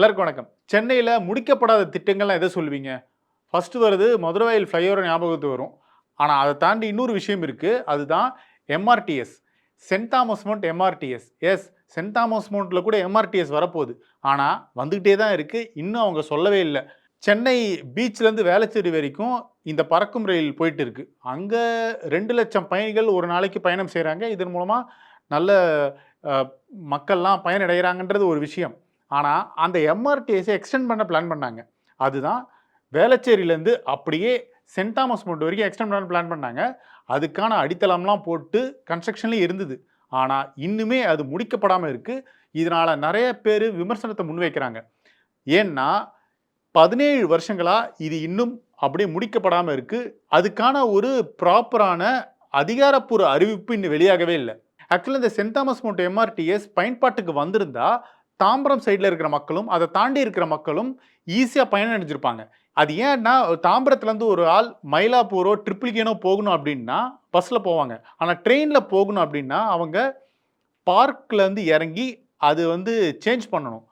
எல்லாருக்கும் வணக்கம். சென்னையில் முடிக்கப்படாத திட்டங்கள்லாம் எதை சொல்லுவீங்க? ஃபஸ்ட்டு வருது மதுரவாயில் ஃப்ளைஓவர் ஞாபகத்துக்கு வரும். ஆனால் அதை தாண்டி இன்னொரு விஷயம் இருக்குது அதுதான் MRTS Saint Thomas Mount MRTS S Saint Thomas மவுண்ட்டில் கூட எம்ஆர்டிஎஸ் வரப்போகுது. ஆனால் வந்துக்கிட்டே தான் இருக்குது இன்னும் அவங்க சொல்லவே இல்லை. சென்னை பீச்லேருந்து வேளச்சேரி வரைக்கும் இந்த பறக்கும் ரயில் போயிட்டு இருக்கு. அங்கே ரெண்டு லட்சம் பயணிகள் ஒரு நாளைக்கு பயணம் செய்கிறாங்க இதன் மூலமாக நல்ல மக்கள்லாம் பயனடைகிறாங்கன்றது ஒரு விஷயம். ஆனால் அந்த எம்ஆர்டிஎஸை எக்ஸ்டெண்ட் பண்ண பிளான் பண்ணாங்க. அதுதான் வேளச்சேரியிலேருந்து அப்படியே சென்ட் தாமஸ் மோட் வரைக்கும் எக்ஸ்டெண்ட் பண்ண பிளான் பண்ணாங்க. அதுக்கான அடித்தளம்லாம் போட்டு கன்ஸ்ட்ரக்ஷன்லேயும் இருந்தது. ஆனால் இன்னுமே அது முடிக்கப்படாமல் இருக்குது இதனால் நிறைய பேர் விமர்சனத்தை முன்வைக்கிறாங்க. ஏன்னா பதினேழு வருஷங்களாக இது இன்னும் அப்படியே முடிக்கப்படாமல் இருக்குது அதுக்கான ஒரு ப்ராப்பரான அதிகாரப்பூர்வ அறிவிப்பு இன்னும் வெளியாகவே இல்லை. ஆக்சுவலாக இந்த சென்ட் தாமஸ் மோட்டோ எம்ஆர்டிஎஸ் பயன்பாட்டுக்கு வந்திருந்தால் தாம்பரம் சைடில் இருக்கிற மக்களும் அதை தாண்டி இருக்கிற மக்களும் ஈஸியாக பயணம் அடைஞ்சிருப்பாங்க. அது ஏன்னா தாம்பரத்துலேருந்து ஒரு ஆள் மயிலாப்பூரோ ட்ரிப்ளிகேனோ போகணும் அப்படின்னா பஸ்ஸில் போவாங்க. ஆனால் ட்ரெயினில் போகணும் அப்படின்னா அவங்க பார்க்லேருந்து இறங்கி அது வந்து சேஞ்ச் பண்ணணும்.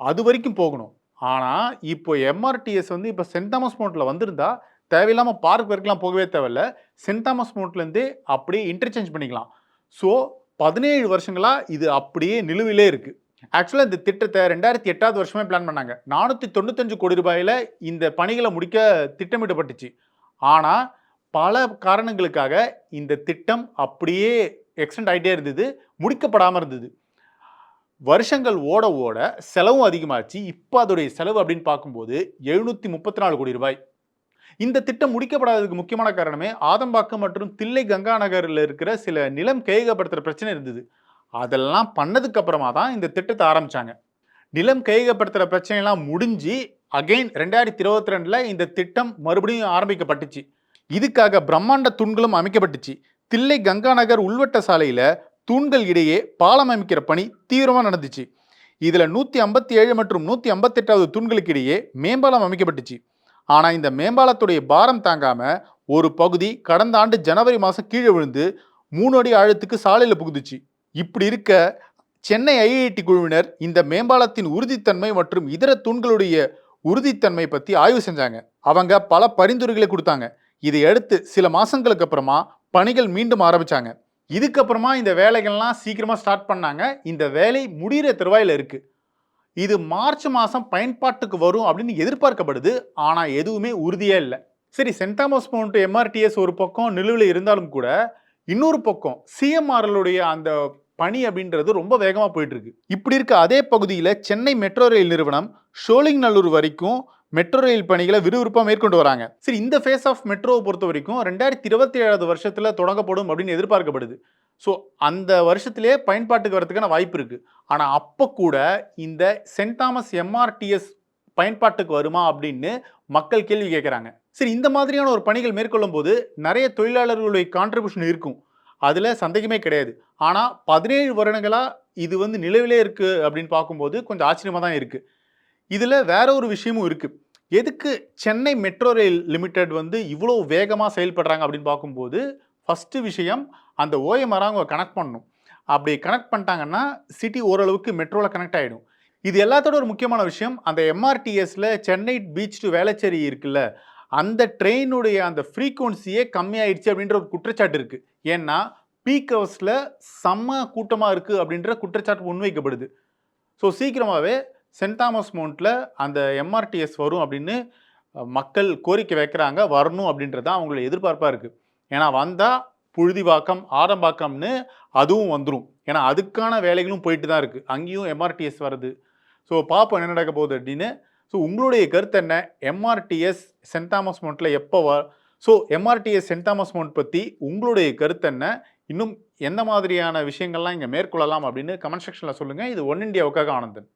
அது வரைக்கும் போகணும். ஆனால் இப்போ எம்ஆர்டிஎஸ் வந்து இப்போ சென்ட் தாமஸ் மோட்டில் வந்திருந்தா தேவையில்லாமல் பார்க் வரைக்கும்லாம் போகவே தேவையில்ல. சென்ட் தாமஸ் மோட்லேருந்தே அப்படியே இன்டர்சேஞ்ச் பண்ணிக்கலாம். ஸோ பதினேழு வருஷங்களாக இது அப்படியே நிலுவிலே இருக்குது ஆக்சுவலாக இந்த திட்டத்தை ரெண்டாயிரத்தி எட்டாவது வருஷமே பிளான் பண்ணாங்க. நானூற்றி தொண்ணூத்தஞ்சு கோடி ரூபாயில் இந்த பணிகளை முடிக்க திட்டமிடப்பட்டுச்சு. ஆனால் பல காரணங்களுக்காக இந்த திட்டம் அப்படியே எக்ஸ்டெண்ட் ஆகிட்டே இருந்தது முடிக்கப்படாமல் இருந்தது. வருஷங்கள் ஓட ஓட செலவும் அதிகமாச்சு. இப்போ அதோடைய செலவு அப்படின்னு பார்க்கும்போது எழுநூற்றி முப்பத்தி நாலு கோடி ரூபாய். இந்த திட்டம் முடிக்கப்படாததுக்கு முக்கியமான காரணமே ஆதம்பாக்கம் மற்றும் தில்லை கங்கா நகரில் இருக்கிற சில நிலம் கையகப்படுத்துகிற பிரச்சனை இருந்தது. அதெல்லாம் பண்ணதுக்கு அப்புறமா தான் இந்த திட்டத்தை ஆரம்பிச்சாங்க. நிலம் கையகப்படுத்துகிற பிரச்சனைலாம் முடிஞ்சு அகைன் ரெண்டாயிரத்தி இருபத்தி ரெண்டில் இந்த திட்டம் மறுபடியும் ஆரம்பிக்கப்பட்டுச்சு. இதுக்காக பிரம்மாண்ட தூண்களும் அமைக்கப்பட்டுச்சு. தில்லை கங்கா நகர் உள்வட்ட சாலையில் தூண்கள் இடையே பாலம் அமைக்கிற பணி தீவிரமாக நடந்துச்சு. இதில் நூற்றி ஐம்பத்தி ஏழு மற்றும் நூற்றி ஐம்பத்தெட்டாவது தூண்களுக்கு இடையே மேம்பாலம் அமைக்கப்பட்டுச்சு. ஆனால் இந்த மேம்பாலத்துடைய பாரம் தாங்காமல் ஒரு பகுதி கடந்த ஆண்டு ஜனவரி மாதம் கீழே விழுந்து மூணு அடி ஆழத்துக்கு சாலையில் புகுந்துச்சு. இப்படி இருக்க சென்னை ஐஐடி குழுவினர் இந்த மேம்பாலத்தின் உறுதித்தன்மை மற்றும் இதர தூண்களுடைய உறுதித்தன்மை பற்றி ஆய்வு செஞ்சாங்க. அவங்க பல பரிந்துரைகளை கொடுத்தாங்க. இதை அடுத்து சில மாதங்களுக்கு அப்புறமா பணிகள் மீண்டும் ஆரம்பிச்சாங்க. இதுக்கப்புறமா இந்த வேலைகள்லாம் சீக்கிரமாக ஸ்டார்ட் பண்ணாங்க. இந்த வேலை முடிகிற தருவாயில் இருக்குது இது மார்ச் மாதம் பயன்பாட்டுக்கு வரும் அப்படின்னு எதிர்பார்க்கப்படுது. ஆனால் எதுவுமே உறுதியே இல்லை. சரி சென்ட் தாமஸ் மவுண்ட் எம்ஆர்டிஎஸ் ஒரு பக்கம் நிலுவில் இருந்தாலும் கூட இன்னொரு பக்கம் சிஎம்ஆர்களுடைய அந்த பணி அப்படின்றது ரொம்ப வேகமாக போயிட்டுருக்கு. இப்படி இருக்க அதே பகுதியில் சென்னை மெட்ரோ ரயில் நிறுவனம் ஷோலிங் நல்லூர் வரைக்கும் மெட்ரோ ரயில் பணிகளை விறுவிறுப்பாக மேற்கொண்டு வராங்க. சரி இந்த ஃபேஸ் ஆஃப் மெட்ரோவை பொறுத்த வரைக்கும் ரெண்டாயிரத்தி இருபத்தி ஏழாவது வருஷத்தில் தொடங்கப்படும் அப்படின்னு எதிர்பார்க்கப்படுது. ஸோ அந்த வருஷத்திலே பயன்பாட்டுக்கு வரதுக்கான வாய்ப்பு இருக்குது ஆனால் அப்போ கூட இந்த சென்ட் தாமஸ் எம்ஆர்டிஎஸ் பயன்பாட்டுக்கு வருமா அப்படின்னு மக்கள் கேள்வி கேட்குறாங்க சரி இந்த மாதிரியான ஒரு பணிகள் மேற்கொள்ளும் போது நிறைய தொழிலாளர்களுடைய கான்ட்ரிபியூஷன் இருக்கும். அதில் சந்தேகமே கிடையாது. ஆனால் பதினேழு வருடங்களாக இது வந்து நிலவிலே இருக்குது அப்படின்னு பார்க்கும்போது கொஞ்சம் ஆச்சரியமாக தான் இருக்குது இதில் வேற ஒரு விஷயமும் இருக்குது எதுக்கு சென்னை மெட்ரோ ரயில் லிமிடெட் வந்து இவ்வளோ வேகமாக செயல்படுறாங்க அப்படின்னு பார்க்கும்போது ஃபஸ்ட்டு விஷயம் அந்த ஓஎம்ஆர் அவங்க கனெக்ட் பண்ணணும். அப்படி கனெக்ட் பண்ணிட்டாங்கன்னா சிட்டி ஓரளவுக்கு மெட்ரோவில் கனெக்ட் ஆகிடும் இது எல்லாத்தோட ஒரு முக்கியமான விஷயம். அந்த எம்ஆர்டிஎஸில் சென்னை பீச் டு வேளச்சேரி இருக்குல்ல அந்த ட்ரெயினுடைய அந்த ஃப்ரீக்குவன்சியே கம்மியாயிடுச்சு அப்படின்ற ஒரு குற்றச்சாட்டு இருக்குது ஏன்னா பீக் ஹவர்ஸில் செம்ம கூட்டமாக இருக்குது அப்படின்ற குற்றச்சாட்டு முன்வைக்கப்படுது. ஸோ சீக்கிரமாகவே சென்ட் தாமஸ் மவுண்ட்டில் அந்த எம்ஆர்டிஎஸ் வரும் அப்படின்னு மக்கள் கோரிக்கை வைக்கிறாங்க. வரணும் அப்படின்றது தான் அவங்களோட எதிர்பார்ப்பாக இருக்குது ஏன்னா வந்தால் புழுதிவாக்கம் ஆரம்பாக்கம்னு அதுவும் வந்துடும் ஏன்னா அதுக்கான வேலைகளும் போயிட்டு தான் இருக்குது அங்கேயும் எம்ஆர்டிஎஸ் வருது ஸோ பார்ப்போம் என்ன நடக்க போகுது அப்படின்னு. ஸோ உங்களுடைய கருத்து என்ன? எம்ஆர்டிஎஸ் சென்ட் தாமஸ் மவுண்ட்டில் எப்போ வ so MRTS Saint Thomas Mount பற்றி உங்களுடைய கருத்து என்ன? இன்னும் எந்த மாதிரியான விஷயங்கள்லாம் இங்கே மேற்கொள்ளலாம் அப்படின்னு கமெண்ட் செக்ஷனில் சொல்லுங்கள் இது ஒன் இண்டியாவுக்காக ஆனந்தன்.